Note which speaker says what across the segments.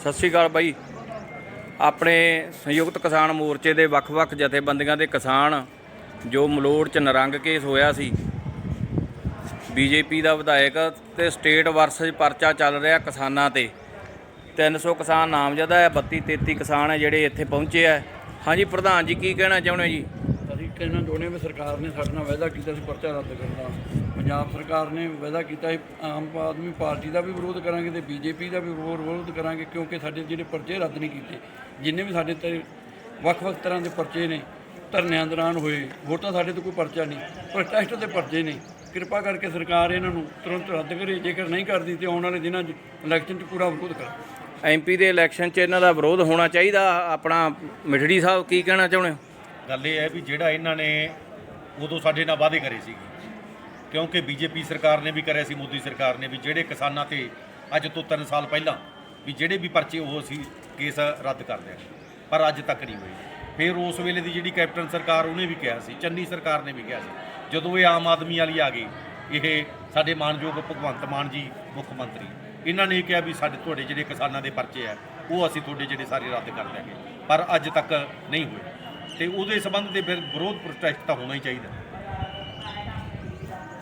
Speaker 1: ਸਤਿ ਸ਼੍ਰੀ ਅਕਾਲ ਬਾਈ। ਆਪਣੇ ਸੰਯੁਕਤ ਕਿਸਾਨ ਮੋਰਚੇ ਦੇ ਵੱਖ-ਵੱਖ ਜਥੇਬੰਦੀਆਂ ਦੇ ਕਿਸਾਨ, ਜੋ ਮਲੋੜ ਚ ਨਰੰਗ ਕੇਸ ਹੋਇਆ ਸੀ, ਬੀਜੇਪੀ ਦਾ ਵਿਧਾਇਕ ਤੇ ਸਟੇਟ ਵਰਸਸ ਪਰਚਾ ਚੱਲ ਰਿਹਾ ਕਿਸਾਨਾਂ ਤੇ। 300 ਕਿਸਾਨ ਨਾਮਜ਼ਦ ਹੈ 32 33 ਕਿਸਾਨ ਹੈ ਜਿਹੜੇ ਇੱਥੇ ਪਹੁੰਚੇ ਆ ਹਾਂਜੀ ਪ੍ਰਧਾਨ ਜੀ, ਕੀ ਕਹਿਣਾ ਚਾਹੁੰਦੇ ਹੋ ਜੀ?
Speaker 2: ਅਸੀਂ ਕਹਿਣਾ ਚਾਹੁੰਦੇ ਹਾਂ ਵੀ ਸਰਕਾਰ ਨੇ ਸਾਡੇ ਨਾਲ ਵਾਅਦਾ ਕੀਤਾ ਸੀ ਪਰਚਾ ਰੱਦ ਕਰਨ ਪੰਜਾਬ ਸਰਕਾਰ ਨੇ ਵਾਅਦਾ ਕੀਤਾ ਸੀ ਆਮ ਆਦਮੀ ਪਾਰਟੀ ਦਾ ਵੀ ਵਿਰੋਧ ਕਰਾਂਗੇ ਤੇ ਬੀਜੇਪੀ ਦਾ ਵੀ ਵਿਰੋਧ ਵਿਰੋਧ ਕਰਾਂਗੇ ਕਿਉਂਕਿ ਸਾਡੇ ਜਿਹੜੇ ਪਰਚੇ ਰੱਦ ਨਹੀਂ ਕੀਤੇ। ਜਿੰਨੇ ਵੀ ਸਾਡੇ ਤੇ ਵੱਖ-ਵੱਖ ਤਰ੍ਹਾਂ ਦੇ ਪਰਚੇ ਨੇ ਧਰਨਿਆਂ ਦੌਰਾਨ ਹੋਏ ਹੋਰ ਤਾਂ ਸਾਡੇ ਤੇ ਕੋਈ ਪਰਚਾ ਨਹੀਂ ਪ੍ਰੋਟੈਸਟ ਦੇ ਪਰਚੇ ਨੇ। ਕਿਰਪਾ ਕਰਕੇ ਸਰਕਾਰ ਇਹਨਾਂ ਨੂੰ ਤੁਰੰਤ ਰੱਦ ਕਰੇ ਜੇਕਰ ਨਹੀਂ ਕਰਦੀ ਤੇ ਆਉਣ ਵਾਲੇ ਦਿਨਾਂ 'ਚ ਇਲੈਕਸ਼ਨ 'ਚ ਪੂਰਾ ਵਿਰੋਧ ਕਰਾਂ।
Speaker 1: ਐਮਪੀ ਦੇ ਇਲੈਕਸ਼ਨ 'ਚ ਇਹਨਾਂ ਦਾ ਵਿਰੋਧ ਹੋਣਾ ਚਾਹੀਦਾ ਆਪਣਾ ਮਿਠੜੀ ਸਾਹਿਬ ਕੀ ਕਹਿਣਾ ਚਾਹੁੰਦੇ ਹੋ?
Speaker 3: ਗੱਲ ਇਹ ਹੈ ਵੀ ਜਿਹੜਾ ਇਹਨਾਂ ਨੇ ਉਦੋਂ ਸਾਡੇ ਨਾਲ ਵਾਅਦੇ ਕਰੇ ਸੀ। ਕਿਉਂਕਿ ਬੀਜੇਪੀ ਸਰਕਾਰ ਨੇ ਵੀ ਕਰਿਆ ਸੀ, ਮੋਦੀ ਸਰਕਾਰ ਨੇ ਵੀ, ਜਿਹੜੇ ਕਿਸਾਨਾਂ ਤੇ ਅੱਜ ਤੋਂ 3 ਸਾਲ ਪਹਿਲਾਂ ਵੀ ਜਿਹੜੇ ਵੀ ਪਰਚੇ ਉਹ ਅਸੀਂ ਕੇਸ ਰੱਦ ਕਰ ਦਿਆਂਗੇ ਪਰ ਅੱਜ ਤੱਕ ਨਹੀਂ ਹੋਈ ਫਿਰ ਉਸ ਵੇਲੇ ਦੀ ਜਿਹੜੀ ਕੈਪਟਨ ਸਰਕਾਰ, ਉਹਨੇ ਵੀ ਕਿਹਾ ਸੀ, ਚੰਨੀ ਸਰਕਾਰ ਨੇ ਵੀ ਕਿਹਾ ਸੀ, ਜਦੋਂ ਇਹ ਆਮ ਆਦਮੀ ਵਾਲੀ ਆ ਗਈ, ਇਹ ਸਾਡੇ ਮਾਨਯੋਗ ਭਗਵੰਤ ਮਾਨ ਜੀ, ਮੁੱਖ ਮੰਤਰੀ, ਇਹਨਾਂ ਨੇ ਕਿਹਾ ਵੀ ਸਾਡੇ ਤੁਹਾਡੇ ਜਿਹੜੇ ਕਿਸਾਨਾਂ ਦੇ ਪਰਚੇ ਆ, ਉਹ ਅਸੀਂ ਤੁਹਾਡੇ ਜਿਹੜੇ ਸਾਰੇ ਰੱਦ ਕਰ ਦਿਆਂਗੇ। ਪਰ ਅੱਜ ਤੱਕ ਨਹੀਂ ਹੋਏ। ਤੇ ਉਹਦੇ ਸੰਬੰਧ ਦੇ ਫਿਰ ਵਿਰੋਧ ਪ੍ਰੋਟੈਸਟ ਤਾਂ ਹੋਣਾ ਹੀ ਚਾਹੀਦਾ।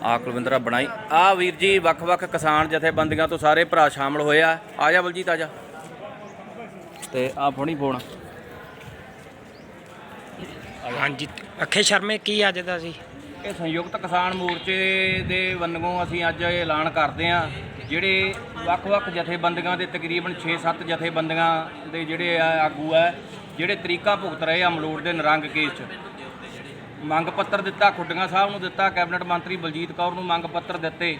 Speaker 1: ਆ ਕੁਲਵਿੰਦਰਾ ਬਣਾਈ। ਆ ਵੀਰ ਜੀ ਵੱਖ-ਵੱਖ ਕਿਸਾਨ ਜਥੇਬੰਦੀਆਂ ਤੋਂ ਸਾਰੇ ਭਰਾ ਸ਼ਾਮਲ ਹੋਏ ਆ। ਆ ਜਾ ਬਲਜੀਤ ਆ ਜਾ। ਤੇ ਆ ਫੋਣੀ ਫੋਨ।
Speaker 4: ਹਾਂਜੀ। ਅਖੇ ਸ਼ਰਮੇ ਕੀ ਅੱਜ ਦਾ ਸੀ
Speaker 1: ਇਹ ਸੰਯੁਕਤ ਕਿਸਾਨ ਮੋਰਚੇ ਦੇ ਵੱਲੋਂ ਅਸੀਂ ਅੱਜ ਇਹ ਐਲਾਨ ਕਰਦੇ ਆ ਜਿਹੜੇ ਵੱਖ-ਵੱਖ ਜਥੇਬੰਦੀਆਂ ਦੇ ਤਕਰੀਬਨ 6-7 ਜਥੇਬੰਦੀਆਂ ਦੇ ਜਿਹੜੇ ਆਗੂ ਆ ਜਿਹੜੇ ਤਰੀਕਾ ਭੁਗਤ ਰਹੇ ਆ ਮਲੋੜ ਦੇ ਨਰੰਗ ਕੇਸ 'ਚ। ਮੰਗ ਪੱਤਰ ਦਿੱਤਾ, ਖੁੱਡੀਆਂ ਸਾਹਿਬ ਨੂੰ ਦਿੱਤਾ, ਕੈਬਨਿਟ ਮੰਤਰੀ ਬਲਜੀਤ ਕੌਰ ਨੂੰ ਮੰਗ ਪੱਤਰ ਦਿੱਤੇ।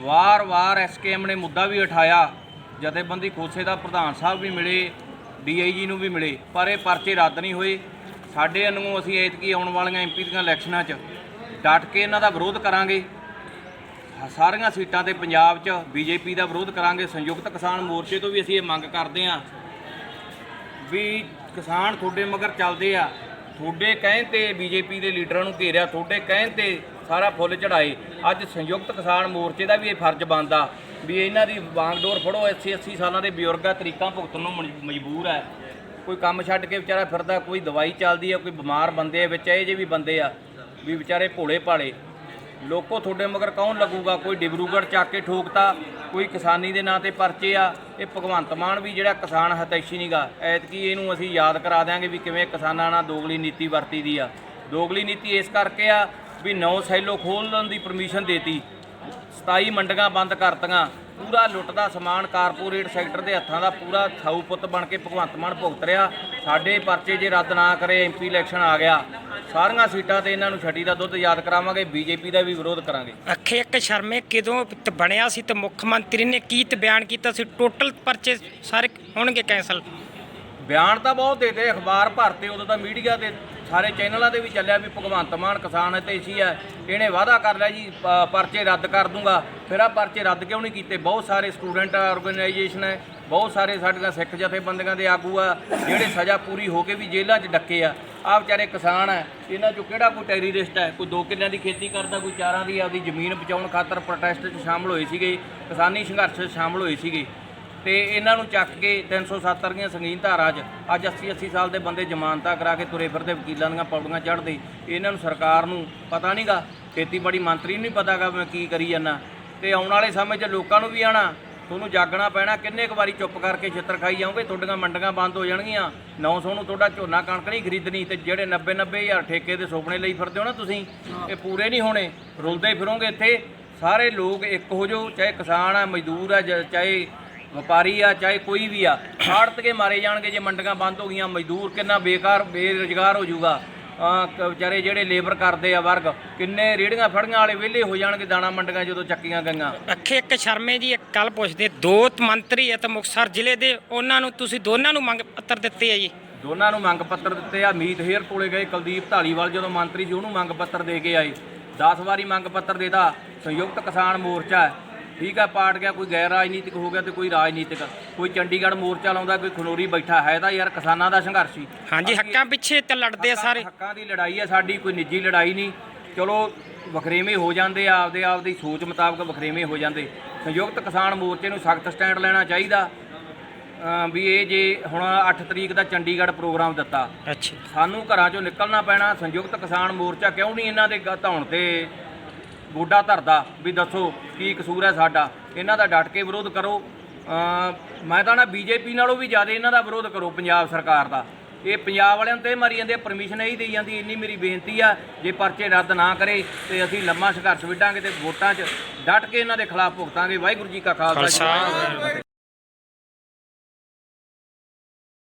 Speaker 1: ਵਾਰ-ਵਾਰ ਐਸਕੇਐਮ ਨੇ ਮੁੱਦਾ ਵੀ ਉਠਾਇਆ, ਜਥੇਬੰਦੀ ਖੋਸੇ ਦਾ ਪ੍ਰਧਾਨ ਸਾਹਿਬ ਵੀ ਮਿਲੇ ਡੀਆਈਜੀ ਨੂੰ ਵੀ ਮਿਲੇ, ਪਰ ਇਹ ਪਰਚੇ ਰੱਦ ਨਹੀਂ ਹੋਏ। ਸਾਡੇ ਨੂੰ ਅਸੀਂ ਐਤਕੀ ਆਉਣ ਵਾਲੀਆਂ ਐਮਪੀ ਦੀਆਂ ਇਲੈਕਸ਼ਨਾਂ 'ਚ ਡਟ ਕੇ ਇਹਨਾਂ ਦਾ ਵਿਰੋਧ ਕਰਾਂਗੇ। ਸਾਰੀਆਂ ਸੀਟਾਂ ਤੇ ਪੰਜਾਬ 'ਚ ਬੀਜੇਪੀ ਦਾ ਵਿਰੋਧ ਕਰਾਂਗੇ। ਸੰਯੁਕਤ ਕਿਸਾਨ ਮੋਰਚੇ ਤੋਂ ਵੀ ਅਸੀਂ ਇਹ ਮੰਗ ਕਰਦੇ ਹਾਂ ਵੀ ਕਿਸਾਨ ਤੁਹਾਡੇ ਮਗਰ ਚੱਲਦੇ ਆ। ਤੁਹਾਡੇ ਕਹਿਣ ਤੇ ਬੀਜੇਪੀ ਦੇ ਲੀਡਰਾਂ ਨੂੰ ਘੇਰਿਆ, ਤੁਹਾਡੇ ਕਹਿਣ ਤੇ ਸਾਰਾ ਫੁੱਲ ਚੜਾਏ ਅੱਜ ਸੰਯੁਕਤ ਕਿਸਾਨ ਮੋਰਚੇ ਦਾ ਵੀ ਇਹ ਫਰਜ਼ ਬਣਦਾ ਵੀ ਇਹਨਾਂ ਦੀ ਵਾਂਗਡੋਰ ਫੜੋ 80 80 ਸਾਲਾਂ ਦੇ ਬਜ਼ੁਰਗਾ ਤਰੀਕਾਂ ਭੁਗਤਣ ਨੂੰ ਮਜ- ਮਜਬੂਰ ਹੈ। ਕੋਈ ਕੰਮ ਛੱਡ ਕੇ ਵਿਚਾਰਾ ਫਿਰਦਾ, ਕੋਈ ਦਵਾਈ ਚੱਲਦੀ ਹੈ, ਕੋਈ ਬਿਮਾਰ ਬੰਦੇ ਆ ਵਿੱਚ, ਇਹ ਜੇ ਵੀ ਬੰਦੇ ਆ ਵੀ ਵਿਚਾਰੇ ਭੋਲੇ ਭਾਲੇ ਲੋਕੋ ਤੁਹਾਡੇ ਮਗਰ ਕੌਣ ਲੱਗੂਗਾ? ਕੋਈ ਡਿਬਰੂਗੜ੍ਹ ਚੱਕ ਕੇ ਠੋਕਤਾ, ਕੋਈ ਕਿਸਾਨੀ ਦੇ ਨਾਂ ਤੇ ਪਰਚੇ ਆ। ਇਹ ਭਗਵੰਤ ਮਾਨ ਵੀ ਜਿਹੜਾ ਕਿਸਾਨ ਹਤੈਸ਼ੀ ਨਹੀਂਗਾ ਐਤਕੀ ਇਹਨੂੰ ਅਸੀਂ ਯਾਦ ਕਰਾ ਦਿਆਂਗੇ ਵੀ ਕਿਵੇਂ ਕਿਸਾਨਾਂ ਨਾਲ ਦੋਗਲੀ ਨੀਤੀ ਵਰਤੀ ਦੀ ਆ। ਦੋਗਲੀ ਨੀਤੀ ਇਸ ਕਰਕੇ ਆ ਵੀ ਨੌ ਸੈਲੋ ਖੋਲਣ ਦੀ ਪਰਮਿਸ਼ਨ ਦੇਤੀ। 27 ਮੰਡੀਆਂ ਬੰਦ ਕਰਤੀਆਂ। ਪੂਰਾ ਲੁੱਟਦਾ ਸਮਾਨ ਕਾਰਪੋਰੇਟ ਸੈਕਟਰ ਦੇ ਹੱਥਾਂ ਦਾ ਪੂਰਾ ਥਾਊ ਪੁੱਤ ਬਣ ਕੇ ਭਗਵੰਤ ਮਾਨ ਭੁਗਤ ਰਿਹਾ। ਸਾਡੇ ਪਰਚੇ ਜੇ ਰੱਦ ਨਾ ਕਰੇ ਐਮਪੀ ਇਲੈਕਸ਼ਨ ਆ ਗਿਆ। ਸਾਰੀਆਂ ਸੀਟਾਂ ਤੇ ਇਹਨਾਂ ਨੂੰ ਛੱਡੀ ਦਾ ਦੁੱਧ ਯਾਦ ਕਰਾਵਾਂਗੇ ਬੀਜੇਪੀ ਦਾ ਵੀ ਵਿਰੋਧ ਕਰਾਂਗੇ।
Speaker 4: ਅਖੇ ਇੱਕ ਸ਼ਰਮੇ ਕਿਦੋਂ ਬਣਿਆ ਸੀ ਤੇ ਮੁੱਖ ਮੰਤਰੀ ਨੇ ਕੀ ਬਿਆਨ ਕੀਤਾ ਸੀ? ਟੋਟਲ ਪਰਚੇ ਸਾਰੇ ਹੋਣਗੇ ਕੈਂਸਲ
Speaker 1: ਬਿਆਨ ਤਾਂ ਬਹੁਤ ਦੇਤੇ ਅਖਬਾਰ ਭਰਤੇ ਉਦੋਂ ਤਾਂ ਮੀਡੀਆ ਤੇ ਸਾਰੇ ਚੈਨਲਾਂ ਤੇ ਵੀ ਚੱਲਿਆ ਵੀ ਭਗਵੰਤ ਮਾਨ ਕਿਸਾਨ ਹਿਤੈਸ਼ੀ ਹੈ ਇਹਨੇ ਵਾਅਦਾ ਕਰ ਲਿਆ ਜੀ, ਪ- ਪਰਚੇ ਰੱਦ ਕਰ ਦੂੰਗਾ। ਫਿਰ ਆ ਪਰਚੇ ਰੱਦ ਕਿਉਂ ਨਹੀਂ ਕੀਤੇ? ਬਹੁਤ ਸਾਰੇ ਸਟੂਡੈਂਟ ਆਰਗੇਨਾਈਜੇਸ਼ਨ ਹੈ, ਬਹੁਤ ਸਾਰੇ ਸਾਡੀਆਂ ਸਿੱਖ ਜਥੇਬੰਦੀਆਂ ਦੇ ਆਗੂ ਆ, ਜਿਹੜੇ ਸਜ਼ਾ ਪੂਰੀ ਹੋ ਕੇ ਵੀ ਜੇਲ੍ਹਾਂ 'ਚ ਡੱਕੇ ਆ। ਆ ਵਿਚਾਰੇ ਕਿਸਾਨ ਹੈ, ਇਹਨਾਂ 'ਚੋਂ ਕਿਹੜਾ ਕੋਈ ਟੈਰਰਿਸਟ ਹੈ? ਕੋਈ ਦੋ ਕਿੱਲਿਆਂ ਦੀ ਖੇਤੀ ਕਰਦਾ, ਕੋਈ ਚਾਰਾਂ ਦੀ ਆਪਦੀ ਜ਼ਮੀਨ ਬਚਾਉਣ ਖਾਤਰ ਪ੍ਰੋਟੈਸਟ 'ਚ ਸ਼ਾਮਲ ਹੋਏ ਸੀਗੇ, ਕਿਸਾਨੀ ਸੰਘਰਸ਼ 'ਚ ਸ਼ਾਮਲ ਹੋਏ ਸੀਗੇ। ਤੇ ਇਹਨਾਂ ਨੂੰ ਚੱਕ ਕੇ 370 ਦੀਆਂ ਸੰਗੀਨ ਧਾਰਾ 'ਚ ਅੱਜ 80 80 ਸਾਲ ਦੇ ਬੰਦੇ ਜ਼ਮਾਨਤਾਂ ਕਰਾ ਕੇ ਤੁਰੇ ਫਿਰਦੇ ਵਕੀਲਾਂ ਦੀਆਂ ਪੌੜੀਆਂ ਚੜ੍ਹਦੇ। ਇਹਨਾਂ ਨੂੰ ਸਰਕਾਰ ਨੂੰ ਪਤਾ ਨਹੀਂਗਾ ਖੇਤੀਬਾੜੀ ਮੰਤਰੀ ਨੂੰ ਨਹੀਂ ਪਤਾਗਾ ਮੈਂ ਕੀ ਕਰੀ ਜਾਂਦਾ ਤੇ ਆਉਣ ਵਾਲੇ ਸਮੇਂ 'ਚ ਲੋਕਾਂ ਨੂੰ ਵੀ ਆਣਾ ਤੁਹਾਨੂੰ ਜਾਗਣਾ ਪੈਣਾ ਕਿੰਨੇ ਕੁ ਵਾਰੀ ਚੁੱਪ ਕਰਕੇ ਛਿੱਤਰ ਖਾਈ ਜਾਓਗੇ ਤੁਹਾਡੀਆਂ ਮੰਡੀਆਂ ਬੰਦ ਹੋ ਜਾਣਗੀਆਂ। 900 ਨੂੰ ਤੁਹਾਡਾ ਝੋਨਾ ਕਣਕ ਨਹੀਂ ਖਰੀਦਣੀ ਤੇ ਜਿਹੜੇ 90 90 ਹਜ਼ਾਰ ਠੇਕੇ ਦੇ ਸੁਪਨੇ ਲਈ ਫਿਰਦੇ ਹੋ ਨਾ ਤੁਸੀਂ ਇਹ ਪੂਰੇ ਨਹੀਂ ਹੋਣੇ ਰੁਲਦੇ ਫਿਰੋਗੇ ਇੱਥੇ। ਸਾਰੇ ਲੋਕ ਇੱਕ ਹੋ ਜਾਓ ਚਾਹੇ ਕਿਸਾਨ ਆ ਮਜ਼ਦੂਰ ਆ ਚਾਹੇ ਵਪਾਰੀ ਆ ਚਾਹੇ ਕੋਈ ਵੀ ਆ ਆੜਤ ਕੇ ਮਾਰੇ ਜਾਣਗੇ ਜੇ ਮੰਡੀਆਂ ਬੰਦ ਹੋ ਗਈਆਂ ਮਜ਼ਦੂਰ ਕਿੰਨਾ ਬੇਕਾਰ ਬੇਰੁਜ਼ਗਾਰ ਹੋ ਜਾਊਗਾ। ਆ ਵਿਚਾਰੇ ਜਿਹੜੇ ਲੇਬਰ ਕਰਦੇ ਆ ਵਰਗ ਕਿੰਨੇ ਰੇੜੀਆਂ ਫੜੀਆਂ ਵਾਲੇ ਵਿਹਲੇ ਹੋ ਜਾਣਗੇ ਦਾਣਾ ਮੰਡੀਆਂ ਜਦੋਂ ਚੱਕੀਆਂ ਗਈਆਂ।
Speaker 4: ਅਖੇ ਇੱਕ ਸ਼ਰਮੇ ਜੀ ਇੱਕ ਕੱਲ ਪੁੱਛਦੇ ਦੋ ਮੰਤਰੀ ਹੈ ਤੇ ਮੁਕਤਸਰ ਜ਼ਿਲ੍ਹੇ ਦੇ ਉਹਨਾਂ ਨੂੰ ਤੁਸੀਂ ਦੋਨਾਂ ਨੂੰ ਮੰਗ ਪੱਤਰ ਦਿੱਤੇ ਆ ਜੀ?
Speaker 1: ਦੋਨਾਂ ਨੂੰ ਮੰਗ ਪੱਤਰ ਦਿੱਤੇ ਆ ਮੀਤ ਹੇਅਰ ਕੋਲੇ ਗਏ ਕੁਲਦੀਪ ਢਾਲੀਵਾਲ ਜਦੋਂ ਮੰਤਰੀ ਸੀ ਉਹਨੂੰ ਮੰਗ ਪੱਤਰ ਦੇ ਕੇ ਆਏ। 10 ਵਾਰੀ ਮੰਗ ਪੱਤਰ ਦੇਤਾ ਸੰਯੁਕਤ ਕਿਸਾਨ ਮੋਰਚਾ। ਠੀਕ ਹੈ ਪਾਟ ਗਿਆ ਕੋਈ ਗੈਰ ਰਾਜਨੀਤਿਕ ਹੋ ਗਿਆ ਤੇ ਕੋਈ ਰਾਜਨੀਤਿਕ। ਕੋਈ ਚੰਡੀਗੜ੍ਹ ਮੋਰਚਾ ਲਾਉਂਦਾ ਕੋਈ ਖਨੋਰੀ ਬੈਠਾ ਹੈ ਤਾਂ ਯਾਰ ਕਿਸਾਨਾਂ ਦਾ ਸੰਘਰਸ਼ੀ
Speaker 4: ਹਾਂਜੀ ਹੱਕਾਂ ਪਿੱਛੇ ਤੇ ਲੜਦੇ ਆ ਸਾਰੇ।
Speaker 1: ਹੱਕਾਂ ਦੀ ਲੜਾਈ ਹੈ ਸਾਡੀ ਕੋਈ ਨਿੱਜੀ ਲੜਾਈ ਨਹੀਂ। ਚਲੋ ਵਖਰੇਵੇਂ ਹੋ ਜਾਂਦੇ ਆ ਆਪਦੇ ਆਪ ਦੀ ਸੋਚ ਮੁਤਾਬਕ ਵਖਰੇਵੇਂ ਹੋ ਜਾਂਦੇ। ਸੰਯੁਕਤ ਕਿਸਾਨ ਮੋਰਚੇ ਨੂੰ ਸਖਤ ਸਟੈਂਡ ਲੈਣਾ ਚਾਹੀਦਾ। ਵੀ ਇਹ ਜੇ ਹੁਣ 8 ਤਰੀਕ ਦਾ ਚੰਡੀਗੜ੍ਹ ਪ੍ਰੋਗਰਾਮ ਦਿੱਤਾ।
Speaker 4: ਅੱਛਾ।
Speaker 1: ਸਾਨੂੰ ਘਰਾਂ ਚੋਂ ਨਿਕਲਣਾ ਪੈਣਾ। ਸੰਯੁਕਤ ਕਿਸਾਨ ਮੋਰਚਾ ਕਿਉਂ ਨਹੀਂ ਇਹਨਾਂ ਦੇ ਧੌਣ ਤੇ? ਗੋਡਾ ਧਰਦਾ ਵੀ ਦੱਸੋ ਕੀ ਕਸੂਰ ਹੈ ਸਾਡਾ। ਇਹਨਾਂ ਦਾ ਡਟ ਕੇ ਵਿਰੋਧ ਕਰੋ। ਮੈਂ ਤਾਂ ਨਾ ਬੀਜੇਪੀ ਨਾਲੋਂ ਵੀ ਜ਼ਿਆਦਾ ਇਹਨਾਂ ਦਾ ਵਿਰੋਧ ਕਰੋ ਪੰਜਾਬ ਸਰਕਾਰ ਦਾ। ਇਹ ਪੰਜਾਬ ਵਾਲਿਆਂ ਨੂੰ ਤੇ ਮਾਰੀ ਜਾਂਦੇ ਪਰਮਿਸ਼ਨ ਨਹੀਂ ਦੇਈ ਜਾਂਦੀ, ਇੰਨੀ ਮੇਰੀ ਬੇਨਤੀ ਆ, ਜੇ ਪਰਚੇ ਰੱਦ ਨਾ ਕਰੇ ਤੇ ਅਸੀਂ ਲੰਮਾ ਸੰਘਰਸ਼ ਵਿੱਢਾਂਗੇ ਤੇ ਵੋਟਾਂ 'ਚ ਡਟ ਕੇ ਇਹਨਾਂ ਦੇ ਖਿਲਾਫ ਭੁਗਤਾਂਗੇ। ਵਾਹਿਗੁਰੂ ਜੀ ਕਾ ਖਾਲਸਾ